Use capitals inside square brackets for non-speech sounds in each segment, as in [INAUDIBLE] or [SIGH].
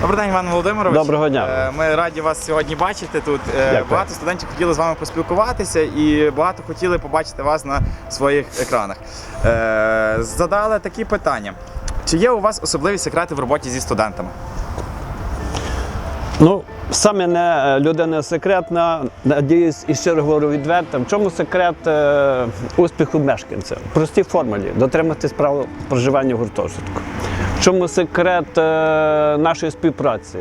Добрий день, Іван Володимирович. Доброго дня. Е, Ми раді вас сьогодні бачити тут. Е, Дякую. Багато студентів хотіли з вами поспілкуватися і багато хотіли побачити вас на своїх екранах. Е, Задали такі питання. Чи є у вас особливі секрети в роботі зі студентами? Ну, саме не людина секретна, надіюсь, і щиро говорю відверто. В чому секрет успіху мешканця? В простій формулі дотриматись правил проживання в гуртожитку. В чому секрет е, нашої співпраці?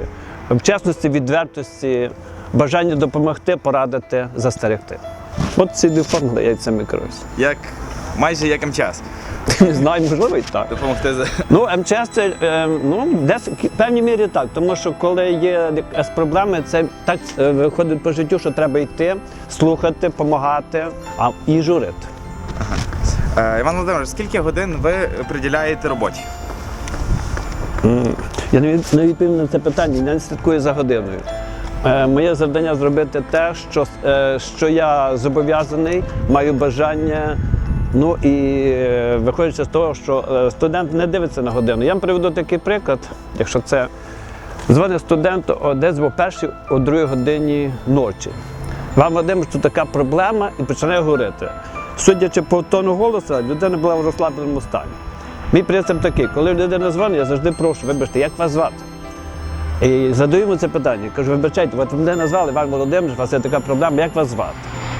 В чесності, відвертості, бажанні допомогти, порадити, застерегти. От ці дві формули я цим керуюсь. Як майже як МЧС. Не [LAUGHS] знаю, можливо, і так. Допомогти з Ну, МЧС це е, ну, десь в певній мірі так, тому що коли є якась проблеми, це так е, виходить по життю, що треба йти, слухати, допомагати, а і журити. Е, Іван Володимирович, скільки годин ви приділяєте роботі? Я не від- відповім на це питання, я не слідкую за годиною. Е, моє завдання зробити те, що, е, що я зобов'язаний, маю бажання. Ну і е, виходячи з того, що студент не дивиться на годину. Я вам приведу такий приклад, якщо це дзвонить студент десь о першій, о другій годині ночі. Вам Вадим, що така проблема, і починає говорити. Судячи по тону голосу, людина була в розслабленому стані. Мій принцип такий, коли людина дзвонить, я завжди прошу, вибачте, як вас звати? І задаю йому це питання. Кажу, вибачайте, от мене назвали Іван Володимирович, у вас є така проблема, як вас звати?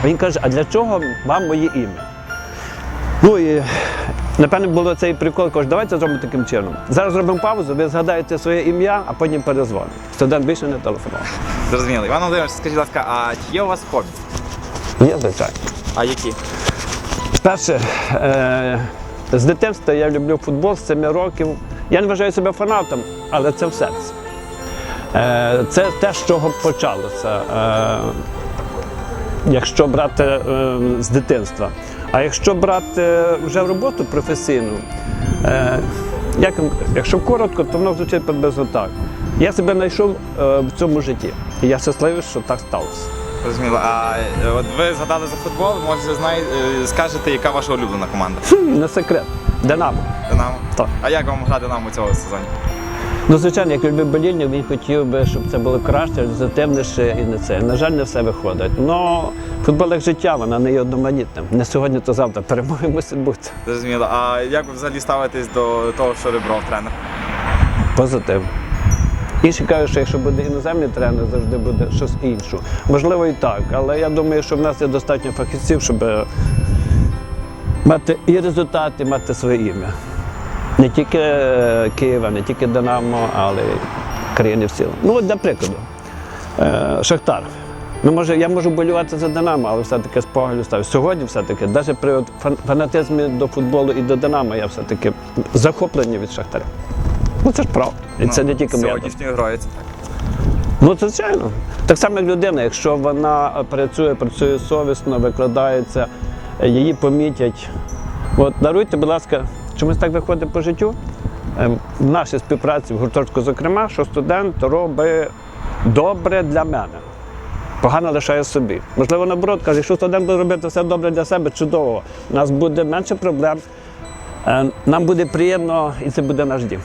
Він каже, а для чого вам моє ім'я? Ну і напевно було цей прикол, кажу, давайте зробимо таким чином. Зараз зробимо паузу, ви згадаєте своє ім'я, а потім перезвоните. Студент більше не телефонував. Зрозуміло. Іван Володимирович, скажіть, будь ласка, а чи є у вас хобі? Є, звичайно. А які? Перше, е, з дитинства я люблю футбол з 7 років. Я не вважаю себе фанатом, але це в серці. Е, це те, з чого почалося, е, якщо брати е, з дитинства. А якщо брати вже роботу професійну, як, якщо коротко, то воно звучить приблизно так. Я себе знайшов в цьому житті. І я щасливий, що так сталося. Зрозуміло. А е, от ви згадали за футбол, може знає, е, скажете, яка ваша улюблена команда? Не секрет. Динамо. Динамо? Так. А як вам гра Динамо цього сезоні? Ну, звичайно, як любив болільник, він хотів би, щоб це було краще, результативніше і не це. На жаль, не все виходить. Ну, футбол як життя, вона не є одноманітним. Не сьогодні, то завтра. Перемоги мусить бути. Зрозуміло. А як ви взагалі ставитесь до того, що Ребров тренер? Позитив. Інші кажуть, що якщо буде іноземний тренер, завжди буде щось інше. Можливо, і так, але я думаю, що в нас є достатньо фахівців, щоб мати і результати, мати своє ім'я. Не тільки е, Києва, не тільки Динамо, але й країни в цілому. Ну, от для прикладу, е, Шахтар. Ну, може, я можу болювати за Динамо, але все-таки з погляду ставлю. Сьогодні все-таки, навіть при фанатизмі до футболу і до Динамо, я все-таки захоплення від Шахтаря. Ну це ж правда. І це не тільки сьогоднішньою так. Ну, це звичайно. Так само, як людина, якщо вона працює, працює совісно, викладається, її помітять. От даруйте, будь ласка, чомусь так виходить по життю. Е, В нашій співпраці в гуртожитку, зокрема, що студент робить добре для мене. Погано лишає собі. Можливо, наоборот, каже, якщо студент буде робити все добре для себе, чудово, у нас буде менше проблем, е, нам буде приємно і це буде наш дім.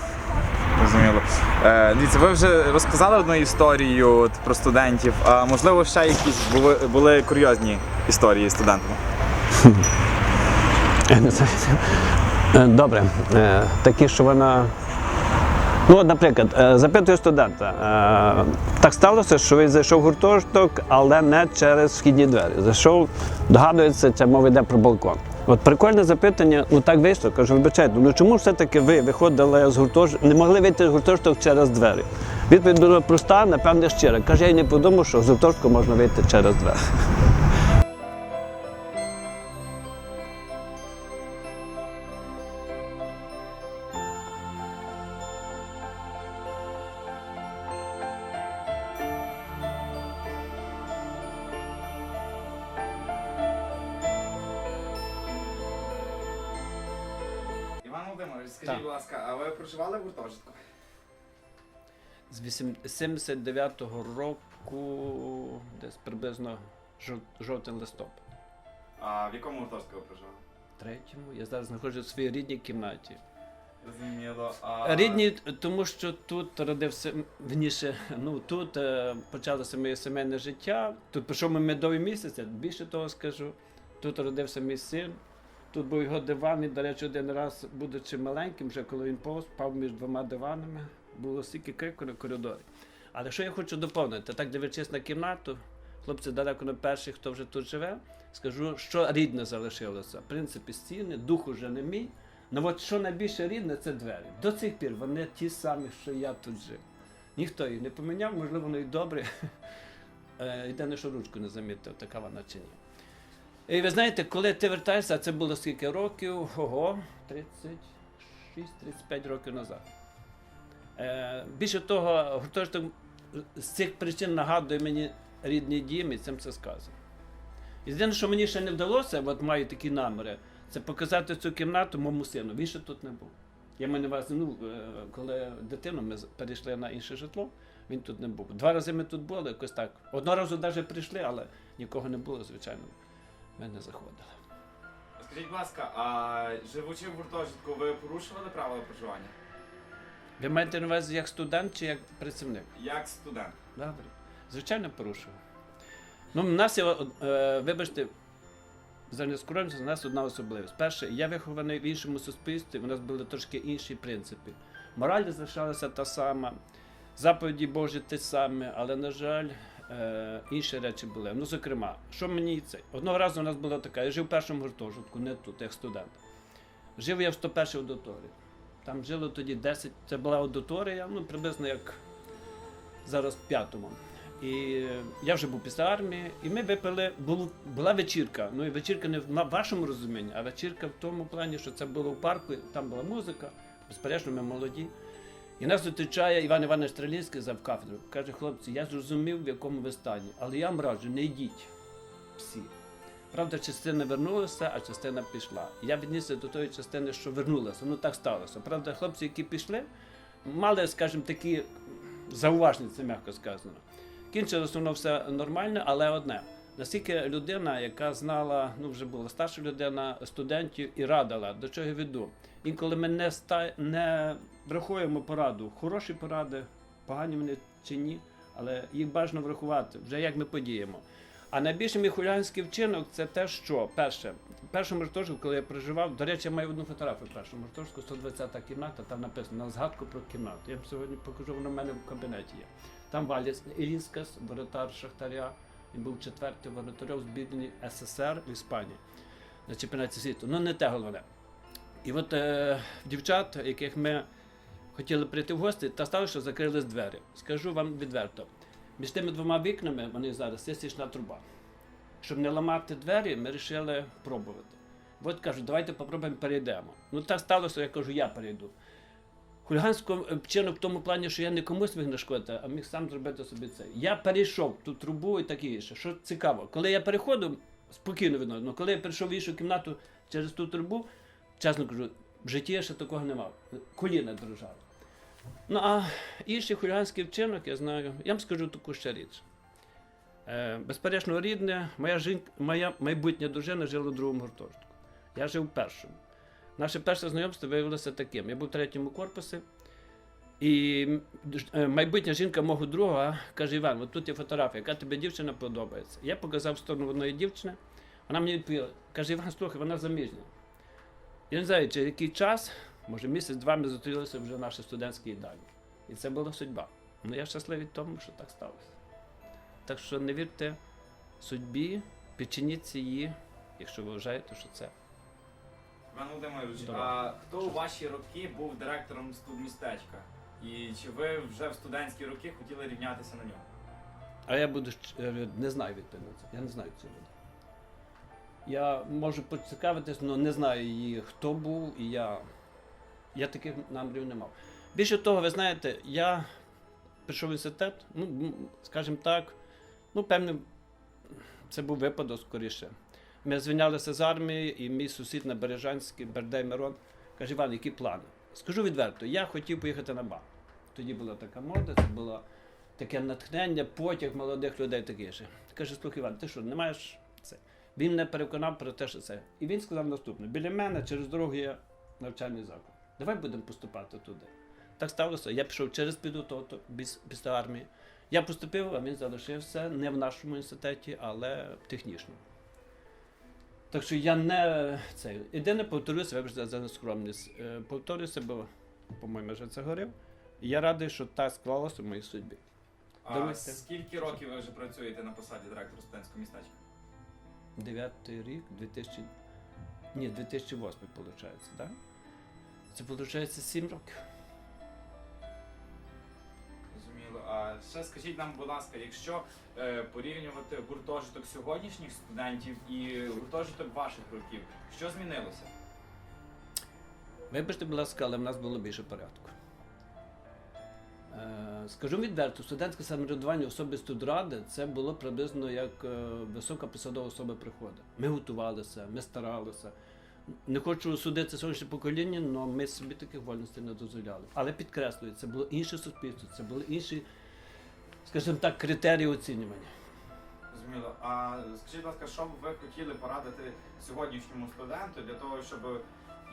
Е, дивіться, ви вже розказали одну історію от, про студентів, а можливо ще якісь були, були курйозні історії студентами? Не знаю. Е, Добре, Е, такі, що вона. Ну, наприклад, е, запитую студента. е, Так сталося, що він зайшов в гуртожиток, але не через вхідні двері. Зайшов, догадується, це мова йде про балкон. От прикольне запитання, ну так вийшло. Кажу, вибачайте, ну чому все-таки ви виходили з гуртожитку, не могли вийти з гуртожиток через двері? Відповідь була проста, напевне, щира. Каже, я й не подумав, що з гуртожитку можна вийти через двері. Скажіть, Так. будь ласка, а ви проживали в гуртожитку? З 79-го року, десь приблизно жовтий листопад. А в якому гуртожитку ви проживали? Третьому. Я зараз знаходжусь в своїй рідній кімнаті. Зрозуміло. А... Рідні, тому що тут родився вніше, ну тут е, почалося моє сімейне життя. Тут пройшов мій медовий місяць, я більше того скажу. Тут родився мій син. Тут був його диван, і, до речі, один раз, будучи маленьким, вже коли він повз, спав між двома диванами, було стільки крику на коридорі. Але що я хочу доповнити, так дивлячись на кімнату, хлопці далеко не перші, хто вже тут живе, скажу, що рідне залишилося. В принципі, стіни, дух уже не мій. Ну от що найбільше рідне, це двері. До цих пір вони ті самі, що я тут жив. Ніхто їх не поміняв, можливо, вони [LAUGHS] і добрі. Е, Єдине, що ручку не замітив, така вона чи ні. І ви знаєте, коли ти вертаєшся, це було скільки років? Ого, 36-35 років назад. Е, більше того, гуртожиток з цих причин нагадує мені рідний дім, і цим це сказано. Єдине, що мені ще не вдалося, от маю такі наміри, це показати цю кімнату моєму сину. Він ще тут не був. Я маю увазі, ну, е, коли дитину ми перейшли на інше житло, він тут не був. Два рази ми тут були, якось так. Одного разу навіть прийшли, але нікого не було, звичайно. Ми не заходили. Скажіть, будь ласка, а живучи в гуртожитку, ви порушували правила проживання? Ви маєте на увазі як студент чи як працівник? Як студент? Добре. Звичайно, порушував. Ну, в нас є, е, вибачте, за нескромність, у нас одна особливість. Перше, я вихований в іншому суспільстві, у нас були трошки інші принципи. Мораль залишалася та сама, заповіді Божі ті самі, але, на жаль, е, інші речі були. Ну, зокрема, що мені це? Одного разу у нас була така, я жив в першому гуртожитку, не тут, як студент. Жив я в 101 аудиторії. Там жило тоді 10, це була аудиторія, ну, приблизно як зараз в п'ятому. І я вже був після армії, і ми випили, було, була вечірка. Ну і вечірка не в вашому розумінні, а вечірка в тому плані, що це було в парку, там була музика, безперечно, ми молоді. І нас зустрічає Іван Іванович Стрелінський за кафедру. Каже, хлопці, я зрозумів, в якому ви стані, але я вам раджу, не йдіть всі. Правда, частина вернулася, а частина пішла. Я віднісся до тої частини, що вернулася. Ну так сталося. Правда, хлопці, які пішли, мали, скажімо, такі зауваження, це м'яко сказано. Кінчилось воно все нормально, але одне. Наскільки людина, яка знала, ну вже була старша людина, студентів і радила, до чого я веду. Інколи ми не, ста... не врахуємо пораду. Хороші поради, погані вони чи ні, але їх бажано врахувати, вже як ми подіємо. А найбільший мій хуліганський вчинок це те, що перше, в першому гуртожитку, коли я проживав, до речі, я маю одну фотографію в першому гуртожитку, 120 кімната, там написано на згадку про кімнату. Я вам сьогодні покажу, вона в мене в кабінеті є. Там Валіс Ілінскас, воротар Шахтаря. Він був четвертий воротарем збірної СССР в Іспанії на чемпіонаті світу. Ну не те головне. І от е, дівчат, яких ми хотіли прийти в гості, та стало, що закрились двері. Скажу вам відверто. Між тими двома вікнами вони зараз є стічна труба. Щоб не ламати двері, ми вирішили пробувати. От кажуть, давайте попробуємо перейдемо. Ну так сталося, я кажу, я перейду. Хуліганський вчинок в тому плані, що я не комусь міг нашкодити, а міг сам зробити собі це. Я перейшов ту трубу і таке інше. Що цікаво, коли я переходив, спокійно видно, але коли я перейшов в іншу кімнату через ту трубу, чесно кажу, в житті я ще такого не мав. Коліна дрожали. Ну а інший хуліганський вчинок, я знаю, я вам скажу таку ще річ. Е, безперечно, рідне, моя, жінка, моя майбутня дружина жила в другому гуртожитку. Я жив в першому. Наше перше знайомство виявилося таким. Я був в третьому корпусі, і е, майбутня жінка мого друга каже: Іван, от тут є фотографія, яка тобі дівчина подобається. Я показав сторону одної дівчини, вона мені відповіла, каже, Іван, слухай, вона заміжня. Я не знаю, через який час, може місяць-два ми зустрілися вже в нашій студентській їдальні. І це була судьба. Ну я щасливий тому, що так сталося. Так що не вірте судьбі, підчиніться її, якщо ви вважаєте, що це. Іван Володимирович, а хто у ваші роки був директором студмістечка? І чи ви вже в студентські роки хотіли рівнятися на нього? А я буду не знаю відповідь на це. Я не знаю цього. Я можу поцікавитись, але не знаю її, хто був, і я, я таких намірів не мав. Більше того, ви знаєте, я прийшов в інститут, ну, скажімо так, ну, певне, це був випадок скоріше. Ми звільнялися з армії, і мій сусід на Бережанській, Бердей Мирон, каже, Іван, які плани? Скажу відверто, я хотів поїхати на БА. Тоді була така мода, це було таке натхнення, потяг молодих людей таке ще. Каже, слухай, Іван, ти що, не маєш це? Він не переконав про те, що це. І він сказав наступне: біля мене через дорогу є навчальний заклад. Давай будемо поступати туди. Так сталося. Я пішов через підготовку без- після армії. Я поступив, а він залишився не в нашому інституті, але в технічному. Так що я не це. Єдине повторюся, вибачте за нескромність. Е, Повторюся, бо, по-моєму, вже це говорив. І я радий, що так склалося в моїй судьбі. А Давайте. скільки років ви вже працюєте на посаді директора студентського містечка? Дев'ятий рік, 2000... Ні, 2008, виходить, так? Це виходить 7 років. Зрозуміло. А ще скажіть нам, будь ласка, якщо е, порівнювати гуртожиток сьогоднішніх студентів і гуртожиток ваших років, що змінилося? Вибачте, будь ласка, але в нас було більше порядку. Е, скажу відверто, студентське самоврядування особи студради це було приблизно як е, висока посадова особа приходить. Ми готувалися, ми старалися. Не хочу судити сьогоднішнє покоління, але ми собі таких вольностей не дозволяли. Але підкреслюю, це було інше суспільство, це були інші, скажімо так, критерії оцінювання. Зрозуміло. А скажіть, будь ласка, що б ви хотіли порадити сьогоднішньому студенту для того, щоб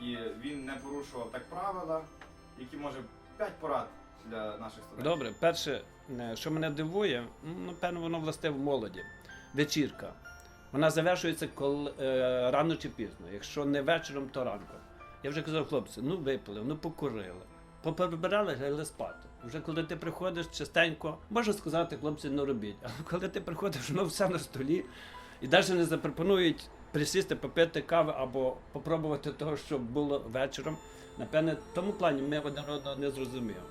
і він не порушував так правила, які може 5 порад для наших студентів? Добре, перше, е, що мене дивує, ну, напевно, воно властиво молоді. Вечірка. Вона завершується коли, е, рано чи пізно. Якщо не вечором, то ранком. Я вже казав, хлопці, ну випили, ну покурили. Поприбирали, лягли спати. Вже коли ти приходиш частенько, можна сказати, хлопці, не робіть. [LAUGHS] Але коли ти приходиш, воно все на столі, і навіть не запропонують присісти, попити кави або попробувати того, що було вечором. Напевне, в тому плані ми один одного не зрозуміємо.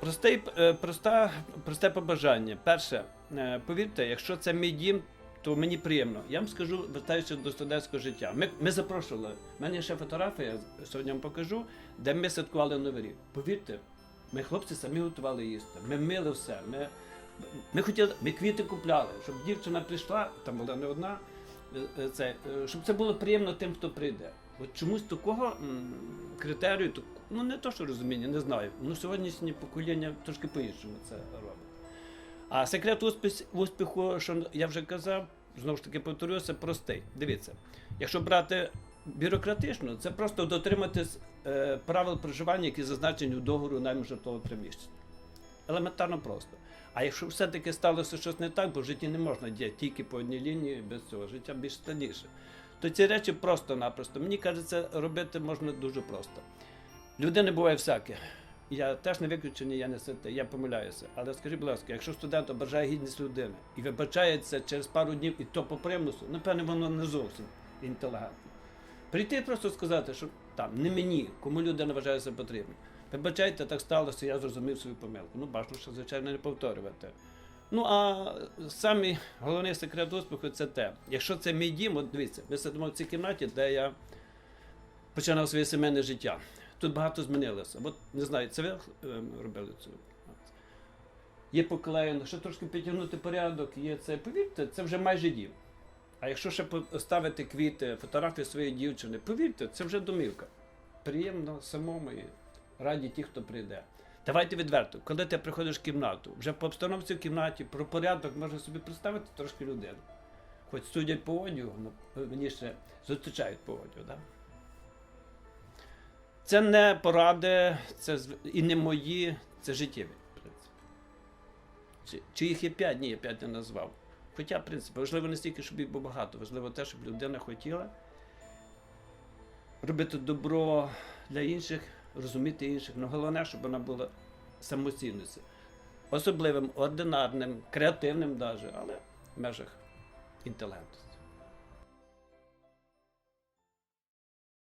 Простий, е, проста, просте побажання. Перше, е, повірте, якщо це мій дім, то мені приємно. Я вам скажу, вертаючись до студентського життя. Ми, ми запрошували. У мене ще фотографія, сьогодні вам покажу, де ми святкували Новий рік. Повірте, ми хлопці самі готували їсти. Ми мили все. Ми, ми хотіли, ми квіти купляли, щоб дівчина прийшла, там була не одна, е, е, це, е, щоб це було приємно тим, хто прийде. От чомусь такого критерію, ну не то, що розуміння, не знаю. Ну сьогоднішнє покоління трошки по-іншому це робить. А секрет успіху, що я вже казав, знову ж таки повторюся, простий. Дивіться, якщо брати бюрократично, це просто дотриматись е, правил проживання, які зазначені у договору найму житлового приміщення. Елементарно просто. А якщо все-таки сталося щось не так, бо в житті не можна діяти тільки по одній лінії, без цього життя більш складніше, то ці речі просто-напросто. Мені кажеться, робити можна дуже просто. Людини буває всяке. Я теж не виключений, я не я помиляюся. Але скажіть, будь ласка, якщо студент ображає гідність людини і вибачається через пару днів, і то по примусу, напевне, воно не зовсім інтелігентно. Прийти просто сказати, що там не мені, кому людина вважає за потрібне. Вибачайте, так сталося, я зрозумів свою помилку. Ну, бажано, що, звичайно, не повторювати. Ну, а самий головний секрет успіху це те. Якщо це мій дім, от дивіться, ми сидимо в цій кімнаті, де я починав своє сімейне життя. Тут багато змінилося. От не знаю, це ви е, робили цю. Є поклеєно, ще трошки підтягнути порядок, є це. Повірте, це вже майже дім. А якщо ще поставити квіти, фотографії своєї дівчини, повірте, це вже домівка. Приємно самому і раді ті, хто прийде. Давайте відверто, коли ти приходиш в кімнату, вже по обстановці в кімнаті, про порядок можна собі представити трошки людину. Хоч судять по одягу, ну, мені ще зустрічають по одягу. Да? Це не поради, це і не мої, це життєві. Чи, чи їх є п'ять? Ні, я п'ять не назвав. Хоча, в принципі, важливо не стільки, щоб їх було багато, важливо те, щоб людина хотіла робити добро для інших, розуміти інших. Ну, головне, щоб вона була самоцінністю. Особливим, ординарним, креативним навіть, але в межах інтелігентності.